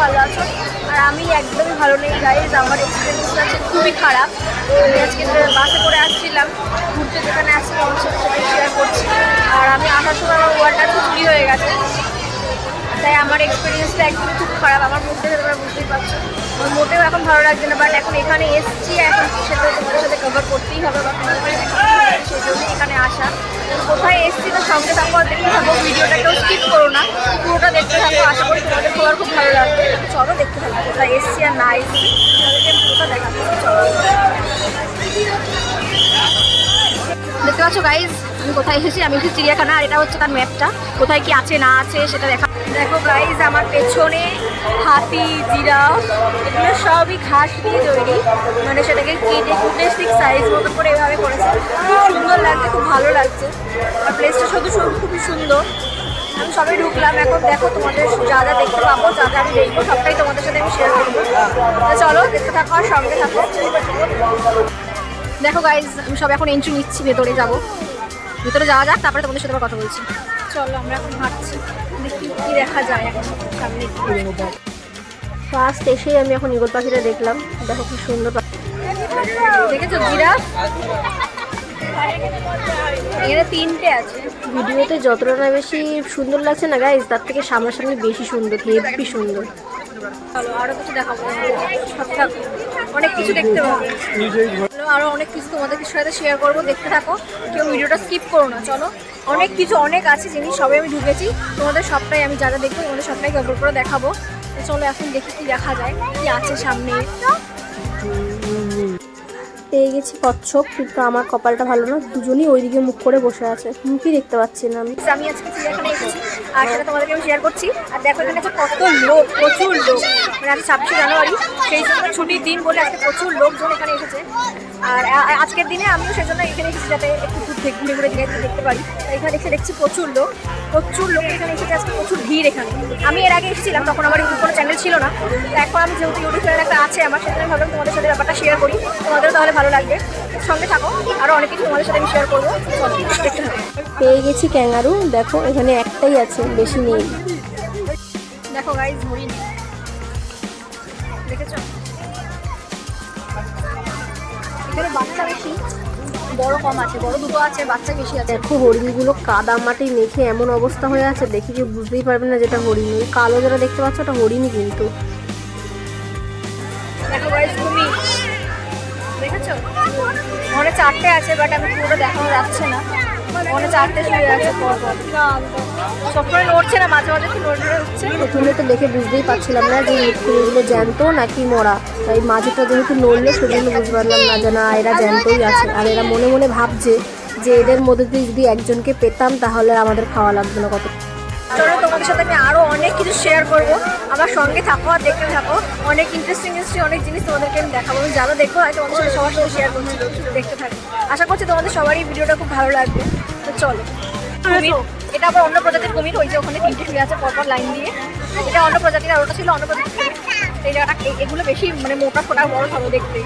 ভালো আছো। আর আমি একদমই ভালো নেই গাইজ আমার এক্সপিরিয়েন্সটা আছে খুবই খারাপ। আমি আজকে বাসে করে আসছিলাম। ঘুরতে যেখানে আসছিলাম সাথে শেয়ার করছি। আর আমি আসার সময় আমার ওয়ার্ডটা চুরি হয়ে গেছে। তাই আমার এক্সপিরিয়েন্সটা একদমই খুব খারাপ। আমার মধ্যে তোমরা বুঝতেই পারছ। আমার মোটেও এখন ভালো লাগছে না বাট এখন এখানে এসছি, এখন সেটা তোমাদের সাথে কভার করতেই হবে বা সেই এখানে আসা। কোথায় এসছি তো সঙ্গে থাকো আর দেখতে থাকো ভিডিওটা কেউ স্কিপ করো না। পুরোটা দেখতে থাকো, আশা করি তোমাদের সবার খুব ভালো লাগবে। চলো দেখতে থাকো, কোথায় এসছি আর না এসছি, তোমাদেরকে পুরোটা দেখাবো চলো। দেখতে পাচ্ছ গাইজ আমি কোথায় এসেছি? আমি এসেছি চিড়িয়াখানা, আর এটা হচ্ছে তার ম্যাপটা কোথায় কি আছে, না আছে, সেটা দেখা দেখো গাইজ আমার পেছনে হাতি, জিরাফ, এগুলো সবই ঘাস দিয়ে তৈরি। মানে সেটাকে কেটে কুটে ঠিক সাইজ মতো করে এভাবে করেছে। খুব সুন্দর লাগছে, খুব ভালো লাগছে। আর প্লেসটা শুধু শুধু খুবই সুন্দর। আমি সবাই ঢুকলাম। এখন দেখো, তোমাদের যা যা দেখতে পাবো, যা যা আমি দেখব, সবটাই তোমাদের সাথে আমি শেয়ার করব। চলো, দেখতে থাকো আর সঙ্গে থাকো। দেখো গাইজ আমি সব এখন এন্ট্রি নিচ্ছি ভেতরে যাব। ভেতরে যাওয়া যাক তারপরে তোমাদের সাথে কথা বলছি। চলো আমরা এখন হাঁটছি। দেখি কি দেখা যায় এখন সামনে। ফার্স্ট এসেই আমি এখন ইগল পাখিটা দেখলাম। দেখো কি সুন্দর পাখি দেখেছ জিরাফ? এখানে তিনটে আছে। ভিডিওতে যতটা না বেশি সুন্দর লাগছে না গাইজ তার থেকে সামনাসামনি বেশি সুন্দর হেভি সুন্দর। চলো আরও কিছু দেখাবো। অনেক কিছু দেখতে পাবো। আরও অনেক কিছু তোমাদের সাথে শেয়ার করব দেখতে থাকো। কেউ ভিডিওটা স্কিপ করো না চলো। অনেক কিছু অনেক আছে জিনিস সবাই আমি ঢুকেছি। তোমাদের সবটাই আমি যা যা দেখব তোমাদের সবটাই গল্প করে দেখাবো। চলো এখন দেখি কি দেখা যায় কি আছে সামনে। পেয়ে গেছি কচ্ছপ, কিন্তু আমার কপালটা ভালো না। দুজনই ওইদিকে মুখ করে বসে আছে। মুখই দেখতে পাচ্ছি না আমি। আজকে চিড়িয়াখানে এসেছি, আর সেটা তোমাদেরকে আমি শেয়ার করছি। আর দেখো এখানে কত লোক, প্রচুর লোক। মানে আজকে ছাব্বিশে জানুয়ারি, সেই জন্য ছুটির দিন বলে আজকে প্রচুর লোকজন এখানে এসেছে। আর আজকের দিনে আমিও সেই জন্য এখানে এসেছি যাতে একটু ঘুরে ঘুরে দেখতে পারি। এখানে এসে দেখছি প্রচুর লোক। প্রচুর লোক এখানে এসেছে আজকে প্রচুর ভিড় এখানে। আমি এর আগে এসেছিলাম তখন আমার ইউটিউব কোনো চ্যানেল ছিল না। এখন আমি যেহেতু ইউটিউব চ্যানেল একটা আছে আমার সেজন্য আমি ভাবলাম তোমাদের সাথে ব্যাপারটা শেয়ার করি। তোমাদেরও তাহলে ভালো লাগবে। সঙ্গে থাকো আরও অনেক কিছু তোমাদের সাথে আমি শেয়ার করব। দেখতে পেয়ে গেছি ক্যাঙ্গারু। দেখো এখানে একটাই আছে বেশি নেই। দেখো গাইজ হরিণ। দেখেছ? এখানে বাচ্চা বেশি। বড় কম আছে বড় দুটো আছে বাচ্চা বেশি আছে। দেখো হরিণগুলো কাদা মাটি মেখে এমন অবস্থা হয়ে আছে দেখি কেউ বুঝতেই পারবে না যেটা হরিণ। কালো যেটা দেখতে পাচ্ছ ওটা হরিণই কিন্তু। দেখো দেখেছ? মনে চারটে আছে বাট আমি পুরো দেখানো যাচ্ছে না। মনে চারটে শুয়ে আছে সবসময় নড়ছে না মাঝে মাঝে নড়ে প্রথমে তো দেখে বুঝতেই পারছিলাম না যে জ্যান্ত নাকি মরা। তাই মাঝেটা যেহেতু নড়লে সেজন্য বুঝতে পারলাম না যে না এরা জ্যান্তই আছে। আর এরা মনে মনে ভাবছে যে এদের মধ্যে দিয়ে যদি একজনকে পেতাম তাহলে আমাদের খাওয়া লাগবে না কত। চলো তোমাদের সাথে আমি আরও অনেক কিছু শেয়ার করব। আমার সঙ্গে থাকো আর দেখতে থাকো। অনেক ইন্টারেস্টিং ইন্টারেস্টিং অনেক জিনিস তোমাদেরকে আমি দেখাবো। যারা দেখো হয়তো তোমাদের সাথে সবার সাথে শেয়ার করছি। দেখতে থাকো। আশা করছি তোমাদের সবারই ভিডিওটা খুব ভালো লাগবে। তো চলো। এটা আবার অন্য প্রজাতির কুমির ওই যে ওখানে তিনটে শুয়ে আছে পরপর লাইন দিয়ে। এটা অন্য প্রজাতির আর ওটা ছিল অন্য প্রজাতির এই জায়গাটা এগুলো বেশি মানে মোটা ফোটা বড় সড়ো দেখতে।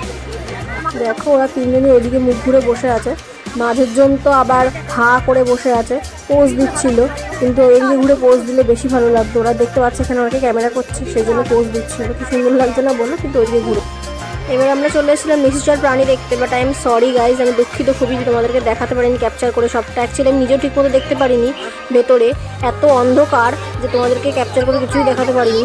দেখো ওরা তিনজনই ওদিকে মুখ ঘুরে বসে আছে। মাঝের জন তো আবার হা করে বসে আছে পোজ দিচ্ছিল। কিন্তু এদিকে ঘুরে পোজ দিলে বেশি ভালো লাগতো। ওরা দেখতে পাচ্ছে এখানে ওনাকে ক্যামেরা করছে সেই জন্য পোজ দিচ্ছিল। কি সুন্দর লাগছে না বলো? কিন্তু ওইদিকে ঘুরে। এবার আমরা চলে এসেছিলাম নিশিচর প্রাণী দেখতে but I am sorry guys আমি দুঃখিত খুবই যে তোমাদেরকে দেখাতে পারিনি ক্যাপচার করে সবটা। অ্যাকচুয়ালি আমি নিজেও ঠিকমতো দেখতে পারিনি ভেতরে, এত অন্ধকার যে তোমাদেরকে ক্যাপচার করে কিছুই দেখাতে পারিনি।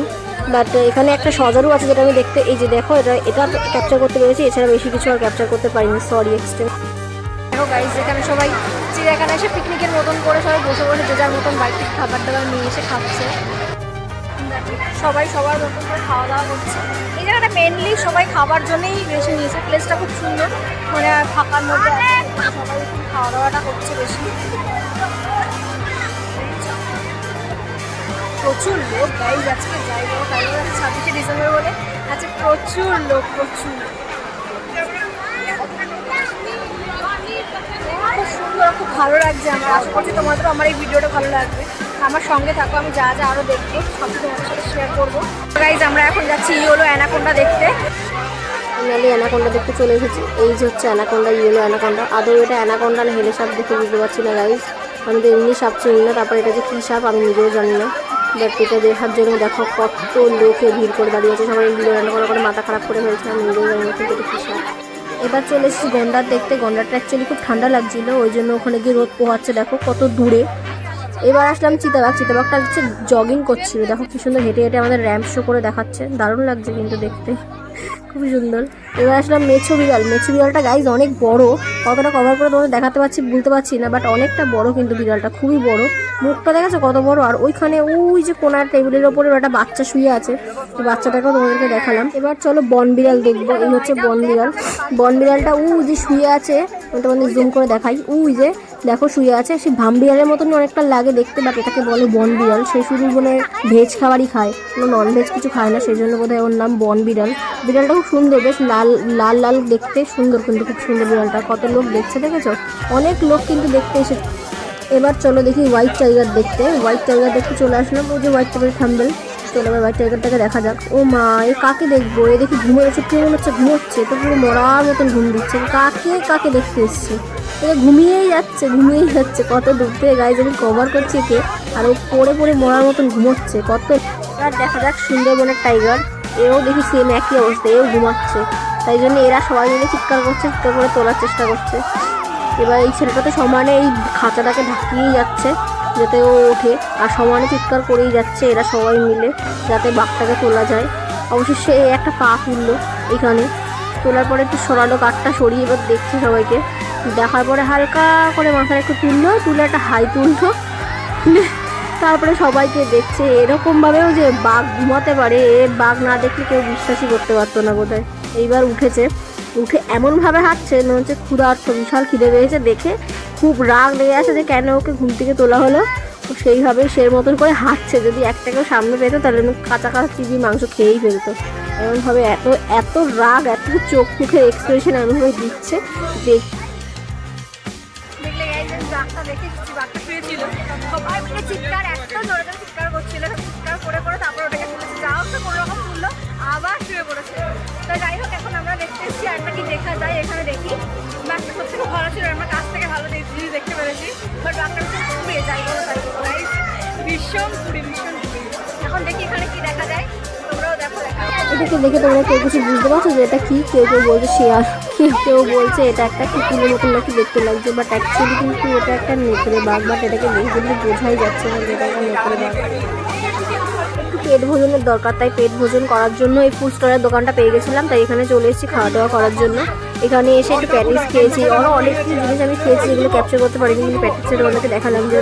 বাট এখানে একটা সজারু আছে যেটা আমি দেখতে, এই যে দেখো, এটা এটা ক্যাপচার করতে পেরেছি, এছাড়া বেশি কিছু আর ক্যাপচার করতে পারিনি সরি এক্সট্রিম দেখো গাইজ এখানে সবাই চিড়িয়াখানা এসে পিকনিকের মতন করে সবাই বসে বসে যে যার মতন বাড়ি থেকে খাবার দাবার নিয়ে এসে খাচ্ছে। সবাই সবার মতন করে খাওয়া দাওয়া করছে। এই জায়গাটা মেনলি সবাই খাবার জন্যই বেশি নিয়েছে। প্লেসটা খুব সুন্দর। মানে ফাঁকার মধ্যে আছে, সবাই খাওয়া দাওয়াটা করছে বেশি। প্রচুর লোক গাইজ আজকে জায়গা তাই ছাব্বিশে ডিসেম্বর বলে আজকে প্রচুর লোক প্রচুর। খুব সুন্দর খুব ভালো লাগছে আমার। আশা করছি তোমাদেরও আমার এই ভিডিওটা ভালো লাগবে। আমার সঙ্গে থাকো, আমি যা যা আরও দেখব সব তোমাদের সাথে শেয়ার করব। গাইজ আমরা এখন যাচ্ছি ইয়েলো অ্যানাকোন্ডা দেখতে। ফাইনালি অ্যানাকোন্ডা দেখতে চলে এসেছি। এই যে হচ্ছে অ্যানাকোন্ডা, ইয়েলো অ্যানাকোন্ডা। আদৌ এটা অ্যানাকোন্ডা না হেলে সাপ দেখে বুঝতে পারছি না গাইজ আমি তো এমনি সাপ চিনি না, তারপর এটা যে কী সাপ আমি নিজেও জানি না। বাট এটা দেখার জন্য দেখো কত লোকে ভিড় করে দাঁড়িয়ে আছে। সবাই রান্না করে করে মাথা খারাপ করে ফেলছে, আমি নিজেই জানি না কিন্তু এটা কিসের। এবার চলে এসেছি গন্ডার দেখতে। গন্ডারটা অ্যাকচুয়ালি খুব ঠান্ডা লাগছিল, ওই জন্য ওখানে গিয়ে রোদ পোহাচ্ছে, দেখো কত দূরে। এবার আসলাম চিতাবাগ চিতাবাগটা হচ্ছে জগিং করছিল। দেখো কি সুন্দর হেঁটে হেঁটে আমাদের র্যাম্প শো করে দেখাচ্ছে। দারুণ লাগছে কিন্তু দেখতে। খুবই সুন্দর। এবার আসলাম মেছো বিড়াল। মেছো বিড়ালটা গাইজ অনেক বড়। কতটা কভার করে তোমাদের দেখাতে পারছি বলতে পারছি না বাট অনেকটা বড় কিন্তু বিড়ালটা, খুবই বড়। মুখটা দেখেছ কত বড়? আর ওইখানে ওই যে কোনার টেবিলের ওপরে একটা বাচ্চা শুয়ে আছে। বাচ্চাটাকেও তোমাদেরকে দেখালাম। এবার চলো বন বিড়াল দেখব, এই হচ্ছে বন বিড়াল। বন বিড়ালটা উ যে শুয়ে আছে তোমাদের জুম করে দেখাই। উই যে দেখো শুয়ে আছে, সে ভাম বিড়ালের মতন অনেকটা লাগে দেখতে বাট এটাকে বলে বন বিড়াল। সে শুধু মানে ভেজ খাবারই খায়, কোনো নন ভেজ কিছু খায় না, সেই জন্য বোধহয় ওর নাম বন বিড়াল। বিড়ালটা খুব সুন্দর, বেশ লাল লাল লাল লাল দেখতে সুন্দর কিন্তু খুব সুন্দর বিড়ালটা। কত লোক দেখছে দেখেছ? অনেক লোক কিন্তু দেখতে এসে এবার চলো দেখি হোয়াইট টাইগার দেখতে। হোয়াইট টাইগার দেখতে চলে আসলাম। ওই যে হোয়াইট টাইগার থাম্বেল। চলো এবার হোয়াইট টাইগারটাকে দেখা যাক। ও মা, এ কাকে দেখব? এ দেখি ঘুমে এসে কেমন হচ্ছে ঘুমোচ্ছে। তো পুরো মরার মতন ঘুম দিচ্ছে। কাকে কাকে দেখতে এসছে? এটা ঘুমিয়েই যাচ্ছে ঘুমিয়েই যাচ্ছে। কত দূর? থেকে গায়ে আমি কভার করছি একে আর ও পড়ে পড়ে মরার মতন ঘুমোচ্ছে। কত এবার দেখা যাক সুন্দরবনের টাইগার এও দেখি সেম একই অবস্থা, এও ঘুমাচ্ছে। তাই জন্য এরা সবাই মিলে চিৎকার করছে, চিৎকার করে তোলার চেষ্টা করছে। এবার এই ছেলেটা তো সমানে এই খাঁচাটাকে ঢাকিয়েই যাচ্ছে, যাতে ও ওঠে। আর সমানে চিৎকার করেই যাচ্ছে এরা সবাই মিলে, যাতে বাঘটাকে তোলা যায়। অবশেষে এই একটা পা তুললো এখানে। তোলার পরে একটু সরালো কাঠটা, সরিয়ে এবার দেখছে সবাইকে। দেখার পরে হালকা করে মাথায় একটু তুললো, তুলে একটা হাই তুললো। তারপরে সবাইকে দেখছে, এরকমভাবেও যে বাঘ ঘুমাতে পারে, এ বাঘ না দেখলে কেউ বিশ্বাসই করতে পারতো না বোধহয়। এইবার উঠেছে। উঠে এমনভাবে হাঁটছে, মনে হচ্ছে ক্ষুধার্ত, বিশাল খিদে পেয়েছে। দেখে খুব রাগ লেগে আছে যে কেন ওকে ঘুম থেকে তোলা হলো। তো সেইভাবেই সের মতন করে হাঁটছে। যদি একটাকেও সামনে পেতো, তাহলে কাঁচা কাঁচা চিবি মাংস খেয়েই ফেলতো। এমনভাবে এত এত রাগ, এত চোখ মুখের এক্সপ্রেশন এমনভাবে দিচ্ছে যে চিৎকার করছিল। চিৎকার করে করে তারপর ওটাকে তুলেছে। যা হোক কোনো রকম তুললো আবার শুয়ে পড়েছে। তো যাই হোক, এখন আমরা দেখতে এসেছি, আর কি দেখা যায় এখানে দেখি। খুব ভালো ছিল, আমরা কাছ থেকে ভালো দেখতে পেরেছি। বাট যাই বলো তাই। ভীষণ ভীষণ এখন দেখি এখানে কি দেখা যায় এটাকে দেখে তোমরা কেউ কিছু বুঝতে পারছ যে এটা কি? কেউ কেউ বলছে শেয়ার কেউ কেউ বলছে এটা একটা কুকুরের মতন নাকি দেখতে লাগছে বাট অ্যাকচুয়ালি কিন্তু এটা একটা নেকড়ে বাঘ বাট এটাকে দেখে বোঝাই যাচ্ছে না যে এটা একটা নেকড়ে বাঘ। একটু পেট ভোজনের দরকার, তাই পেট ভোজন করার জন্য এই ফুড স্টলের দোকানটা পেয়ে গেছিলাম, তাই এখানে চলে এসেছি খাওয়া দাওয়া করার জন্য। এখানে এসে একটু প্যাটিস খেয়েছি আরও অনেক কিছু জিনিস আমি খেয়েছি যেগুলো ক্যাপচার করতে পারিনি, কিন্তু প্যাটিসের ওনাকে দেখালাম যে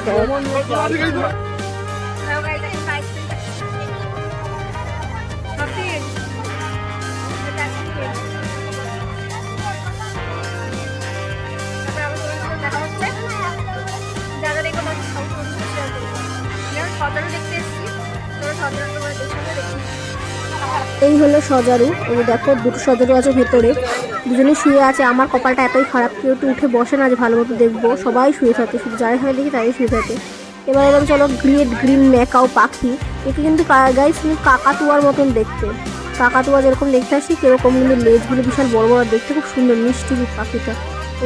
এই হলো সজারু। এই দেখো, দুটো সজারু আছে ভেতরে। দুজনে শুয়ে আছে। আমার কপালটা এতই খারাপ কেউ একটু উঠে বসে না যে ভালো মতো দেখব। সবাই শুয়ে থাকে, শুধু যাই হয় দেখি তাই শুয়ে থাকে। এবার এরকম চলো গ্রেট গ্রিন ম্যাকাও পাখি। একে কিন্তু গাইস কিন্তু কাকাতুয়ার মতন দেখতে। কাকাতুয়া যেরকম দেখতে আসি, সেরকম কিন্তু লেজগুলো বিশাল বড় বড় দেখতে খুব সুন্দর, মিষ্টি পাখিটা।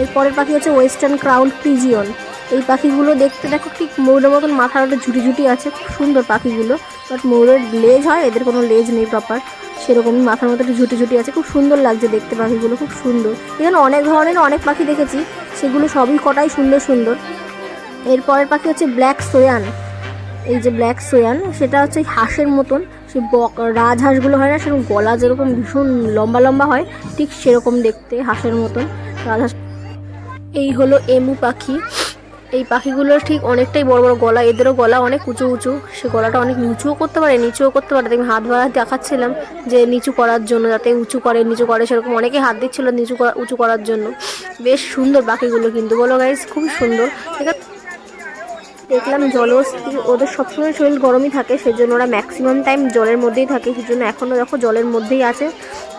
এরপরের পাখি হচ্ছে ওয়েস্টার্ন ক্রাউন পিজিয়ন এই পাখিগুলো দেখতে দেখো ঠিক ময়ূরের মতন, মাথার একটা ঝুটি ঝুটি আছে, খুব সুন্দর পাখিগুলো। বাট ময়ূরের লেজ হয়, এদের কোনো লেজ নেই প্রপার সেরকমই মাথার মতো একটু ঝুটি ঝুটি আছে, খুব সুন্দর লাগছে দেখতে পাখিগুলো, খুব সুন্দর। এখানে অনেক ধরনের অনেক পাখি দেখেছি, সেগুলো সবই কটাই সুন্দর সুন্দর। এরপরের পাখি হচ্ছে ব্ল্যাক সোয়ান। এই যে ব্ল্যাক সোয়ান, সেটা হচ্ছে হাঁসের মতন। বক, রাজহাঁসগুলো হয় না, সেরকম গলা যেরকম ভীষণ লম্বা লম্বা হয়, ঠিক সেরকম দেখতে হাঁসের মতন। রাজহাঁস এই হলো এমু পাখি। এই পাখিগুলোর ঠিক অনেকটাই বড় বড় গলা, এদেরও গলা অনেক উঁচু উঁচু। সে গলাটা অনেক নিচুও করতে পারে, নিচুও করতে পারে। আমি হাত বাড়া দেখাচ্ছিলাম যে নিচু করার জন্য, যাতে উঁচু করে, নিচু করে, সেরকম অনেকে হাত দিচ্ছিল নিচু করা, উঁচু করার জন্য। বেশ সুন্দর পাখিগুলো কিন্তু। বলো গাইজ খুবই সুন্দর। ঠিক আছে? দেখলাম জলস্থির ওদের সবসময় শরীর গরমই থাকে, সেজন্য ওরা ম্যাক্সিমাম টাইম জলের মধ্যেই থাকে। সেজন্য এখনও দেখো জলের মধ্যেই আছে।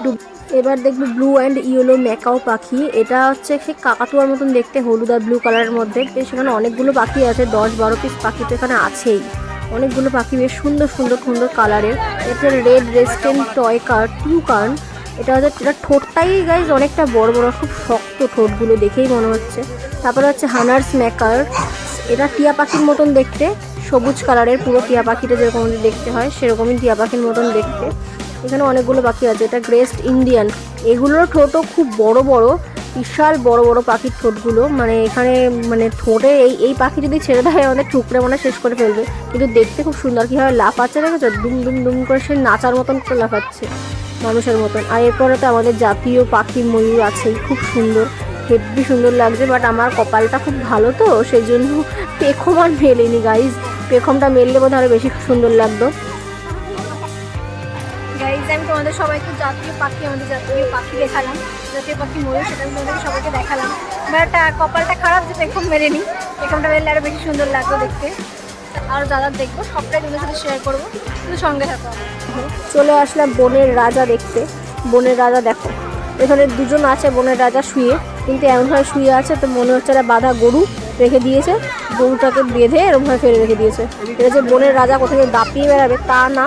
ডুব- এবার দেখব ব্লু অ্যান্ড ইয়েলো ম্যাকাও পাখি। এটা হচ্ছে সে কাকাতুয়ার মতন দেখতে, হলুদ আর ব্লু কালারের মধ্যে। বেশ সেখানে অনেকগুলো পাখি আছে, দশ বারো পিস পাখি তো এখানে আছেই। অনেকগুলো পাখি বেশ সুন্দর সুন্দর সুন্দর কালারের এটা রেড রেস্টেন্ট টয় কার টিউ কার্ন এটা হচ্ছে, এটা ঠোঁটটাই গাইজ অনেকটা বড় বড়, খুব শক্ত ঠোঁটগুলো দেখেই মনে হচ্ছে। তারপরে হচ্ছে হানার্স ম্যাকার এটা টিয়া পাখির মতন দেখতে, সবুজ কালারের পুরো টিয়া পাখিটা যেরকম দেখতে হয়, সেরকমই টিয়া পাখির মতন দেখতে। এখানে অনেকগুলো পাখি আছে, এটা গ্রেস্ট ইন্ডিয়ান এগুলোর ঠোঁটও খুব বড় বড়, বিশাল বড় বড় পাখির ঠোঁটগুলো। মানে এখানে মানে ঠোঁটে এই এই পাখি যদি ছেড়ে দেয়, আমাদের টুকরে মনে শেষ করে ফেলবে। কিন্তু দেখতে খুব সুন্দর, কীভাবে লাফাচ্ছে দেখেছ? দুম দুম দুম করে সে নাচার মতন করে লাফাচ্ছে মানুষের মতন। আর এরপরে তো আমাদের জাতীয় পাখি ময়ূর আছেই, খুব সুন্দর। হেব্বি সুন্দর লাগছে বাট আমার কপালটা খুব ভালো তো, সেই জন্য পেখম আর মেলেনি গাইজ পেখমটা মেললে বোধহয় আরও বেশি সুন্দর লাগতো। গাইজ আমি তোমাদের সবাইকে জাতীয় পাখি, আমাদের জাতীয় পাখি দেখালাম। জাতীয় পাখি ময়ূর, সেটা আমি তোমাদের সবাইকে দেখালাম। বাট কপালটা খারাপ যে পেখম মেলেনি পেখমটা মেললে আরও বেশি সুন্দর লাগতো দেখতে। আর যারা দেখব, সবটাই তোমাদের সাথে শেয়ার করব। কিন্তু সঙ্গে থাকো। চলে আসলাম বনের রাজা দেখতে। বনের রাজা দেখো। এখানে দুজন আছে বনের রাজা শুয়ে। কিন্তু এমনভাবে শুয়ে আছে, তো মনে হচ্ছে এরা বাঁধা গরু রেখে দিয়েছে। গরুটাকে বেঁধে এরকমভাবে ফেলে রেখে দিয়েছে। এটা যে বনের রাজা থেকে দাপিয়ে বেড়াবে তা না।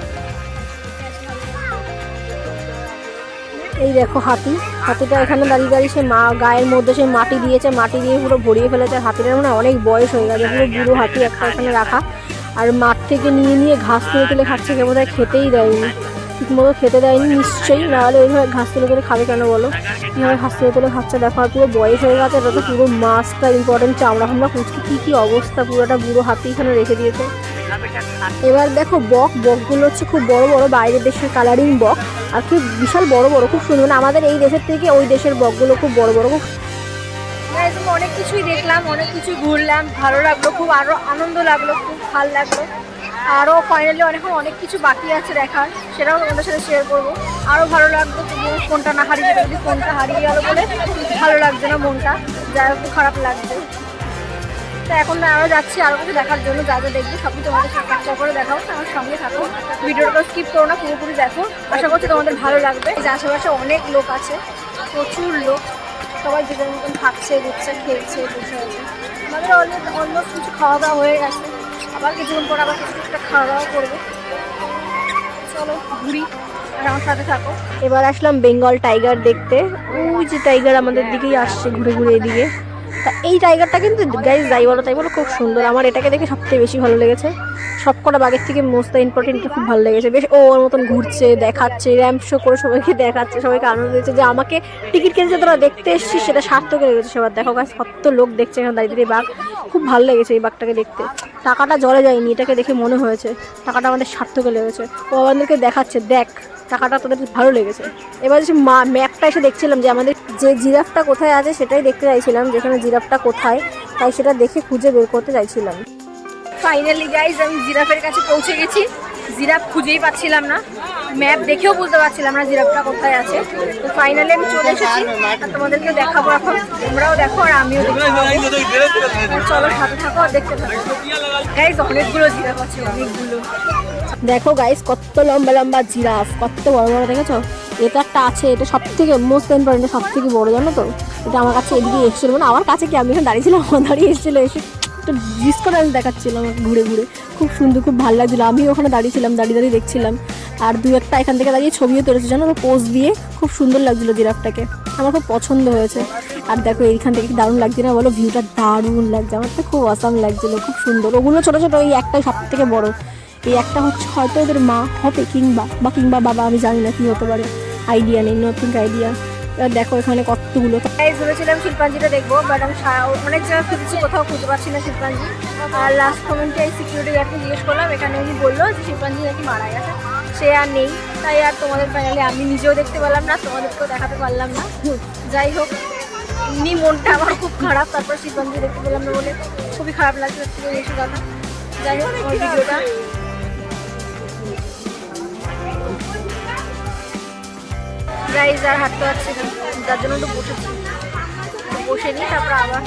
এই দেখো হাতি। হাতিটা এখানে দাঁড়িয়ে দাঁড়িয়ে সে মা, গায়ের মধ্যে সে মাটি দিয়েছে, মাটি দিয়ে পুরো ভরিয়ে ফেলেছে। আর হাতিটার মানে অনেক বয়স হয়ে গেছে, পুরো বুড়ো হাতি একটা এখানে রাখা। আর মাঠ থেকে নিয়ে নিয়ে ঘাস তুলে তুলে খাচ্ছে কেমন খেতেই দেয়নি। ঠিকমতো খেতে দেয়নি, নিশ্চয়ই। নাহলে ওইভাবে ঘাস তুলে তুলে খাবে কেন বলো? কীভাবে ঘাস তুলে তুলে খাচ্ছে? দেখো আর পুরো বয়স হয়ে গেছে, এটা তো পুরো মাছটা ইম্পর্টেন্ট চামড়া ফামড়া কুচকি কী কী অবস্থা, পুরোটা বুড়ো হাতি এখানে রেখে দিয়েছে। এবার দেখো বক, বকগুলো হচ্ছে খুব বড় বড় বাইরের দেশের কালারিং বক। আর খুব বিশাল বড় বড়, খুব সুন্দর। মানে আমাদের এই দেশের থেকে ওই দেশের বকগুলো খুব বড় বড়, খুব অনেক কিছুই দেখলাম, অনেক কিছুই ঘুরলাম, ভালো লাগল, খুব আরও আনন্দ লাগল, খুব ভালো লাগল। আরও ফাইনালি অনেক অনেক কিছু বাকি আছে দেখার, সেটাও তোমাদের সাথে শেয়ার করব। আরও ভালো লাগতো ফোনটা না হারিয়ে যদি ফোনটা হারিয়ে গেল বলে, ভালো লাগছে না মনটা যা একটু খারাপ লাগছে। তো এখন আরও যাচ্ছি আরও কিছু দেখার জন্য। যা যা দেখব, সবই তোমাদের ক্যাপচার করে দেখাও আমার সঙ্গে থাকো। ভিডিওটা স্কিপ করো না, পুরোপুরি দেখো। আশা করছি তোমাদের ভালো লাগবে। যে আশেপাশে অনেক লোক আছে, প্রচুর লোক। সবাই যে মতন খাচ্ছে দিচ্ছে খেলছে, বসে আছে। আমাদের অলমোস্ট অলমোস্ট কিছু খাওয়া দাওয়া হয়ে গেছে। আবার কিছুক্ষণ পর আবার কিছু একটা খাওয়া দাওয়া করব। চলো ঘুরি আমার সাথে থাকো। এবার আসলাম বেঙ্গল টাইগার দেখতে। ওই যে টাইগার আমাদের দিকেই আসছে ঘুরে ঘুরে এদিকে। তা এই টাইগারটা কিন্তু গাইজ যাই বলো তাই বলো খুব সুন্দর। আমার এটাকে দেখে সবথেকে বেশি ভালো লেগেছে। সবকটা বাগের থেকে মোস্ট ইম্পর্টেন্টটা খুব ভালো লেগেছে। বেশ, ও ওর মতন ঘুরছে, দেখাচ্ছে, র্যাম্প শো করে সবাইকে দেখাচ্ছে, সবাইকে আনন্দ দিচ্ছে যে আমাকে টিকিট কেটেছে তোরা দেখতে এসেছিস সেটা সার্থক লেগেছে সবার। দেখো গাছ কত লোক দেখছে এখানে দাঁড়িয়ে বাঘ। খুব ভালো লেগেছে এই বাঘটাকে দেখতে। টাকাটা জলে যায়নি, এটাকে দেখে মনে হয়েছে। টাকাটা আমাদের সার্থকে লেগেছে ও আমাদেরকে দেখাচ্ছে, দেখ। টাকাটা তোদের ভালো লেগেছে। এবার যে ম্যাপটা এসে দেখছিলাম যে আমাদের যে জিরাফটা কোথায় আছে সেটাই দেখতে চাইছিলাম যেখানে জিরাফটা কোথায়, তাই সেটা দেখে খুঁজে বের করতে চাইছিলাম। ফাইনালি গাইজ আমি জিরাফের কাছে পৌঁছে গেছি। জিরাফ খুঁজেই পাচ্ছিলাম না। ম্যাপ দেখেও বুঝতে পারছিলাম না জিরাফটা কোথায় আছে। তো ফাইনালি আমি চলে এসেছি। আর তোমাদেরকে দেখাবো এখন। তোমরাও দেখো আর আমিও চলো সাথে থাকো আর দেখতে থাকো। গাইজ অনেকগুলো জিরাফ আছে, অনেকগুলো। দেখো গাইস কত লম্বা লম্বা জিরাফ কত বড় বড়, দেখেছ? এটা একটা আছে, এটা সব থেকে মোস্ট ইম্পর্টেন্ট সব থেকে বড়, জানো তো? এটা আমার কাছে এদিকে এসেছিল মানে আমার কাছে কি, আমি এখানে দাঁড়িয়েছিলাম, আমার দাঁড়িয়ে এসেছিল, এসে একটা ডিসকারেন্স দেখাচ্ছিল আমাকে ঘুরে ঘুরে। খুব সুন্দর, খুব ভালো লাগছিল। আমি ওখানে দাঁড়িয়েছিলাম, দাঁড়িয়ে দাঁড়িয়ে দেখছিলাম। আর দু একটা এখান থেকে দাঁড়িয়ে ছবিও তুলেছে, জানো পোজ দিয়ে। খুব সুন্দর লাগছিল জিরাফটাকে। আমার খুব পছন্দ হয়েছে। আর দেখো, এইখান থেকে দারুণ লাগছে না বলো? ভিউটা দারুণ লাগছে। আমার তো খুব অসাম লাগছিল, খুব সুন্দর। ওগুলো ছোটো ছোটো ওই একটাই সব থেকে বড়। এই একটা হচ্ছে হয়তো ওদের মা হবে কিংবা, বা কিংবা বাবা, আমি জানি না কি হতে পারে। আইডিয়া নেই নতুন আইডিয়া এবার দেখো এখানে কতগুলো ভেবেছিলাম শিল্পাঞ্জিটা দেখব বাট আমি অনেক জায়গায় খুঁজেছি, কোথাও খুঁজে পাচ্ছি না শিল্পাঞ্জি। আর লাস্ট কমেন্টে এই সিকিউরিটি গার্ডকে জিজ্ঞেস করলাম, এখানে উনি বলল যে শিল্পাঞ্জি নাকি মারা গেছে। সে আর নেই, তাই আর তোমাদের ফাইনালি আমি নিজেও দেখতে পারলাম না, তোমাদেরকেও দেখাতে পারলাম না। যাই হোক, এমনি মনটা আমার খুব খারাপ, তারপর শিল্পাঞ্জি দেখতে পেলাম না বলে খুবই খারাপ লাগছে এসে কথা। যাই হোক ভিডিওটা গাইজ আর হাঁটতে পারছি না। যার জন্য তো বসেছি। বসে নিই তারপর আবার।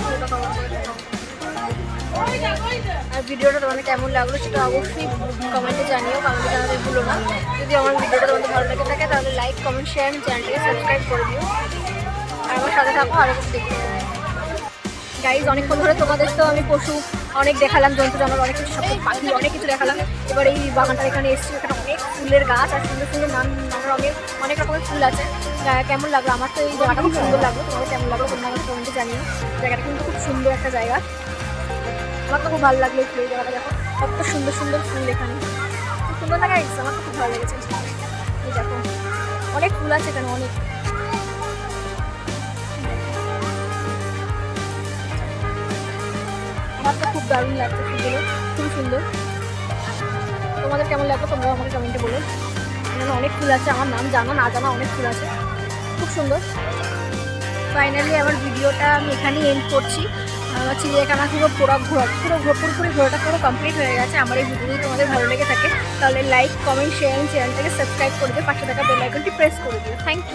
আর ভিডিওটা তোমাদের কেমন লাগল সেটা অবশ্যই কমেন্টে জানিও কমেন্টে জানাতে ভুলো না। যদি আমার ভিডিওটা তোমাদের ভালো লেগে থাকে, তাহলে লাইক কমেন্ট শেয়ার চ্যানেলটাকে সাবস্ক্রাইব করে দিও। আর আমার সাথে থাকো আরও দেখতে গাইজ অনেকক্ষণ ধরে তোমাদের তো আমি পশু অনেক দেখালাম, জন্তু, জানোয়ার, অনেক কিছু সব পাখি, অনেক কিছু দেখালাম। এবার এই বাগানটার এখানে এসেছি, এখানে অনেক ফুলের গাছ আর সুন্দর সুন্দর নান, নানা রঙের অনেক রকমের ফুল আছে। কেমন লাগল? আমার তো এই জায়গাটা খুব সুন্দর লাগল। তোমাদের কেমন লাগল তোমরা আমাকে কমেন্টে জানিও। জায়গাটা কিন্তু খুব সুন্দর একটা জায়গা। আমার তো খুব ভালো লাগল এই ফুলের জায়গাটা দেখো। কত সুন্দর সুন্দর ফুল এখানে। খুব সুন্দর লাগা এসছে আমার তো খুব ভালো লেগেছে। এই দেখো, অনেক ফুল আছে এখানে, অনেক। তো খুব দারুণ লাগছে ফুলগুলো খুব সুন্দর। তোমাদের কেমন লাগল তোমরাও আমাকে কমেন্টে বলো। এখানে অনেক ফুল আছে, আমার নাম জানা না, জানা অনেক ফুল আছে। খুব সুন্দর। ফাইনালি আমার ভিডিওটা আমি এখানেই এন্ড করছি। আমার চিড়িয়াখানা পুরো পুরো ঘোরা, পুরো পুরোপুরি ঘোরাটা পুরো কমপ্লিট হয়ে গেছে। আমার এই ভিডিও যদি তোমাদের ভালো লেগে থাকে, তাহলে লাইক কমেন্ট শেয়ার চ্যানেলটাকে সাবস্ক্রাইব করে দিও। পাশে থাকা বেল আইকনটি প্রেস করে দিও। Thank you